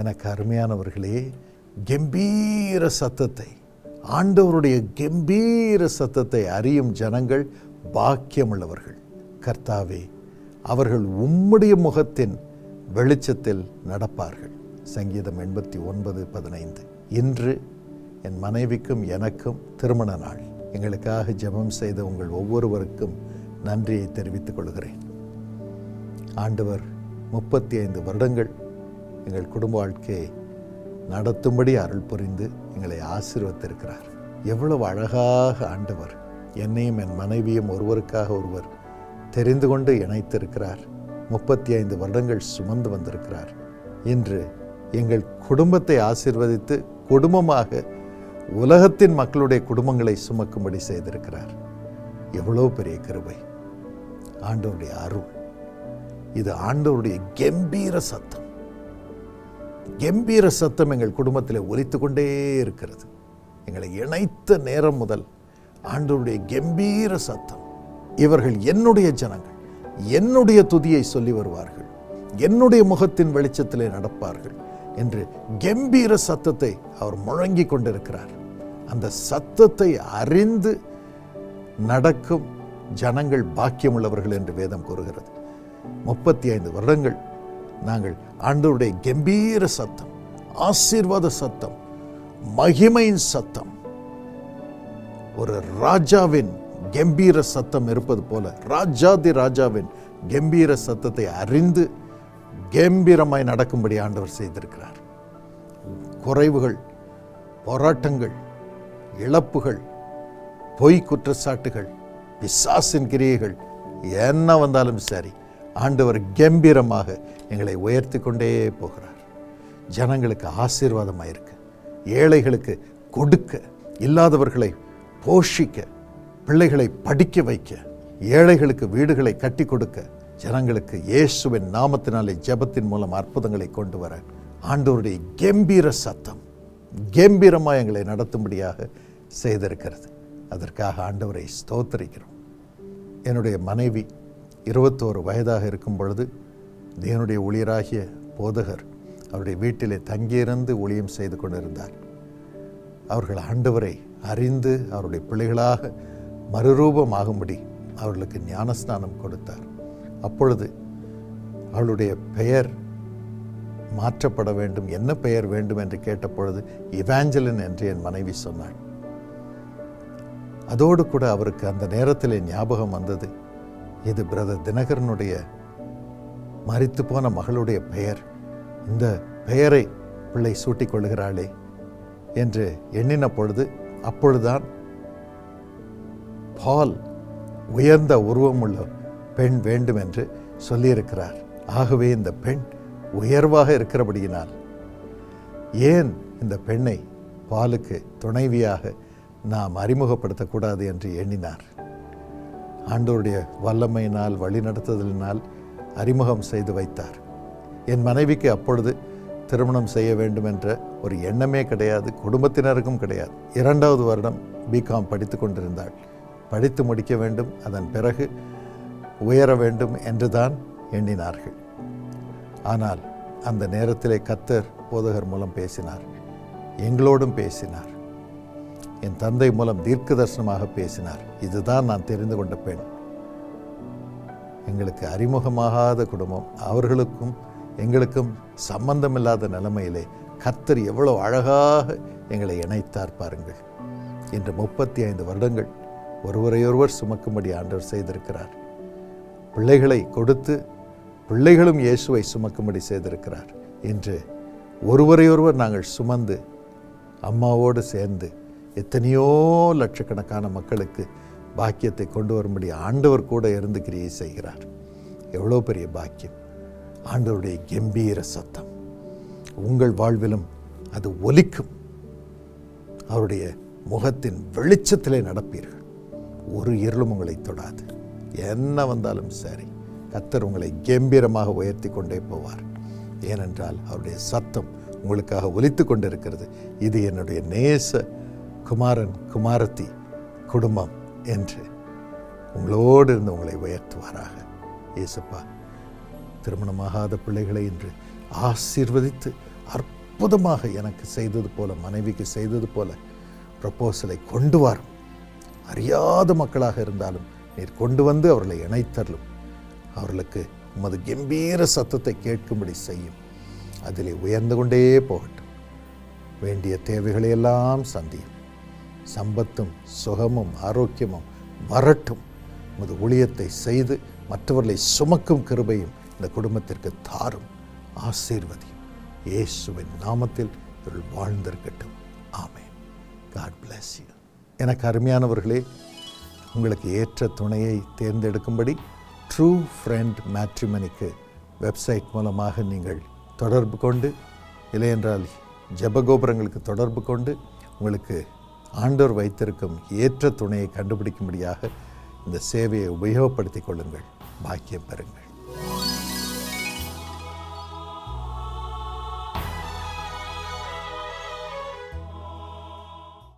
எனக்கு அருமையானவர்களே கம்பீர சத்தத்தை ஆண்டவருடைய கம்பீர சத்தத்தை அறியும் ஜனங்கள் பாக்கியமுள்ளவர்கள். கர்த்தாவே அவர்கள் உம்முடைய முகத்தின் வெளிச்சத்தில் நடப்பார்கள். சங்கீதம் எண்பத்தி ஒன்பது பதினைந்து. இன்று என் மனைவிக்கும் எனக்கும் திருமண நாள். எங்களுக்காக ஜெபம் செய்த உங்கள் ஒவ்வொருவருக்கும் நன்றியை தெரிவித்துக் கொள்கிறேன். ஆண்டவர் முப்பத்தி ஐந்து வருடங்கள் எங்கள் குடும்ப வாழ்க்கையை நடத்தும்படி அருள் புரிந்து எங்களை ஆசீர்வத்திருக்கிறார். எவ்வளவு அழகாக ஆண்டவர் என்னையும் என் மனைவியும் ஒருவருக்காக ஒருவர் தெரிந்து கொண்டு இணைத்திருக்கிறார். முப்பத்தி ஐந்து வருடங்கள் சுமந்து வந்திருக்கிறார். இன்று எங்கள் குடும்பத்தை ஆசீர்வதித்து குடும்பமாக உலகத்தின் மக்களுடைய குடும்பங்களை சுமக்கும்படி செய்திருக்கிறார். எவ்வளோ பெரிய கிருபை. ஆண்டவருடைய அருள். இது ஆண்டவருடைய கம்பீர சத்தம். கம்பீர சத்தம் எங்கள் குடும்பத்தில் ஒலித்து கொண்டே இருக்கிறது. எங்களை இணைத்த நேரம் முதல் ஆண்டவருடைய கம்பீர சத்தம். இவர்கள் என்னுடைய ஜனங்கள் என்னுடைய துதியை சொல்லி வருவார்கள் என்னுடைய முகத்தின் வெளிச்சத்திலே நடப்பார்கள் என்று கம்பீர சத்தத்தை அவர் முழங்கிக் கொண்டிருக்கிறார். அந்த சத்தத்தை அறிந்து நடக்கும் ஜனங்கள் பாக்கியமுள்ளவர்கள் என்று வேதம் கூறுகிறது. முப்பத்தி ஐந்து வருடங்கள் நாங்கள் ஆண்டவருடைய கம்பீர சத்தம் ஆசீர்வாத சத்தம் மகிமையின் சத்தம். ஒரு ராஜாவின் கம்பீர சத்தம் இருப்பது போல ராஜாதி ராஜாவின் கம்பீர சத்தத்தை அறிந்து கம்பீரமாய் நடக்கும்படி ஆண்டவர் செய்திருக்கிறார். குறைவுகள் போராட்டங்கள் இழப்புகள் பொய் குற்றச்சாட்டுகள் பிசாசின் கிரியைகள் என்ன வந்தாலும் சரி ஆண்டவர் கம்பீரமாக எங்களை உயர்த்தி கொண்டே போகிறார். ஜனங்களுக்கு ஆசீர்வாதமாக இருக்கு ஏழைகளுக்கு கொடுக்க இல்லாதவர்களை போஷிக்க பிள்ளைகளை படிக்க வைக்க ஏழைகளுக்கு வீடுகளை கட்டி கொடுக்க ஜனங்களுக்கு இயேசுவின் நாமத்தினாலே ஜெபத்தின் மூலம் அற்புதங்களை கொண்டு வர ஆண்டவருடைய கம்பீர சத்தம் கம்பீரமாக எங்களை நடத்தும்படியாக செய்திருக்கிறது. அதற்காக ஆண்டவரை ஸ்தோத்தரிக்கிறோம். என்னுடைய மனைவி இருபத்தோரு வயதாக இருக்கும் பொழுது தேவனுடைய ஊழியராகிய போதகர் அவருடைய வீட்டிலே தங்கியிருந்து ஊழியம் செய்து கொண்டிருந்தார். அவர்கள் ஆண்டவரை அறிந்து அவருடைய பிள்ளைகளாக மறுரூபமாகும்படி அவர்களுக்கு ஞானஸ்நானம் கொடுத்தார். அப்பொழுது அவளுடைய பெயர் மாற்றப்பட வேண்டும் என்ன பெயர் வேண்டும் என்று கேட்டபொழுது இவாஞ்சலின் என்று என் மனைவி சொன்னாள். அதோடு கூட அவருக்கு அந்த நேரத்தில் ஞாபகம் வந்தது இது பிரதர் தினகரனுடைய மறித்து போன மகளுடைய பெயர். இந்த பெயரை பிள்ளை சூட்டிக் கொள்கிறாளே என்று எண்ணின பொழுது அப்பொழுதுதான் பால் உயர்ந்த உருவமுள்ள பெண் வேண்டும் என்று சொல்லியிருக்கிறார். ஆகவே இந்த பெண் உயர்வாக இருக்கிறபடியினால் ஏன் இந்த பெண்ணை பாலுக்கு துணைவியாக நாம் அறிமுகப்படுத்தக்கூடாது என்று எண்ணினார். ஆண்டோருடைய வல்லமையினால் வழிநடத்துதலினால் அறிமுகம் செய்து வைத்தார். என் மனைவிக்கு அப்பொழுது திருமணம் செய்ய வேண்டும் என்ற ஒரு எண்ணமே கிடையாது குடும்பத்தினருக்கும் கிடையாது. இரண்டாவது வருடம் பிகாம் படித்து கொண்டிருந்தாள். படித்து முடிக்க வேண்டும் அதன் பிறகு உயர வேண்டும் என்றுதான் எண்ணினார்கள். ஆனால் அந்த நேரத்திலே கத்தர் போதகர் மூலம் பேசினார். எங்களோடும் பேசினார். என் தந்தை மூலம் தீர்க்க தரிசனமாக பேசினார். இதுதான் நான் தெரிந்து கொண்ட பெண். எங்களுக்கு அறிமுகமாகாத குடும்பம் அவர்களுக்கும் எங்களுக்கும் சம்பந்தமில்லாத நிலைமையிலே கர்த்தர் எவ்வளவு அழகாக எங்களை இணைத்தார் பாருங்கள். இன்று முப்பத்தி ஐந்து வருடங்கள் ஒருவரையொருவர் சுமக்கும்படி ஆண்டவர் செய்திருக்கிறார். பிள்ளைகளை கொடுத்து பிள்ளைகளும் இயேசுவை சுமக்கும்படி செய்திருக்கிறார். இன்று ஒருவரையொருவர் நாங்கள் சுமந்து அம்மாவோடு சேர்ந்து எத்தனையோ லட்சக்கணக்கான மக்களுக்கு பாக்கியத்தை கொண்டு வரும்படி ஆண்டவர் கூட இருந்து கிரியை செய்கிறார். எவ்வளோ பெரிய பாக்கியம். ஆண்டவருடைய கம்பீர சத்தம். உங்கள் வாழ்விலும் அது ஒலிக்கும். அவருடைய முகத்தின் வெளிச்சத்திலே நடப்பீர்கள். ஒரு இருளும் உங்களை தொடாது. என்ன வந்தாலும் சரி கத்தர் உங்களை கம்பீரமாக உயர்த்தி கொண்டே போவார். ஏனென்றால் அவருடைய சத்தம் உங்களுக்காக ஒலித்து கொண்டிருக்கிறது. இது என்னுடைய நேச குமாரன் குமாரத்தி குடும்பம் என்று உங்களோடு இருந்து உங்களை உயர்த்துவாராக. இயேசுப்பா திருமணமாகாத பிள்ளைகளை இன்று ஆசீர்வதித்து அற்புதமாக எனக்கு செய்தது போல மனைவிக்கு செய்தது போல ப்ரப்போசலை கொண்டு வரும். அறியாத மக்களாக இருந்தாலும் நீர் கொண்டு வந்து அவர்களை இணைத்தரலும். அவர்களுக்கு உமது கம்பீர சத்தத்தை கேட்கும்படி செய்யும். அதிலே உயர்ந்து கொண்டே போகட்டும். வேண்டிய தேவைகளை எல்லாம் சந்தியும். சம்பத்தும் சுகமும் ஆரோக்கியமும் வரட்டும். உமது ஊழியத்தை செய்து மற்றவர்களை சுமக்கும் கிருபையும் இந்த குடும்பத்திற்கு தாரும். ஆசீர்வதியும் இயேசுவின் நாமத்தில் இவள் வாழ்ந்திருக்கட்டும். ஆமென். காட் பிளஸ் யூ எனக்கு அருமையானவர்களே உங்களுக்கு ஏற்ற துணையை தேர்ந்தெடுக்கும்படி ட்ரூ ஃப்ரெண்ட் மேட்ரிமனிக்கு வெப்சைட் மூலமாக நீங்கள் தொடர்பு கொண்டு இல்லையென்றால் ஜபகோபுரங்களுக்கு தொடர்பு கொண்டு உங்களுக்கு ஆண்டோர் வைத்திருக்கும் ஏற்ற துணையை கண்டுபிடிக்கும்படியாக இந்த சேவையை உபயோகப்படுத்திக் கொள்ளுங்கள். பாக்கியம் பெறுங்கள்.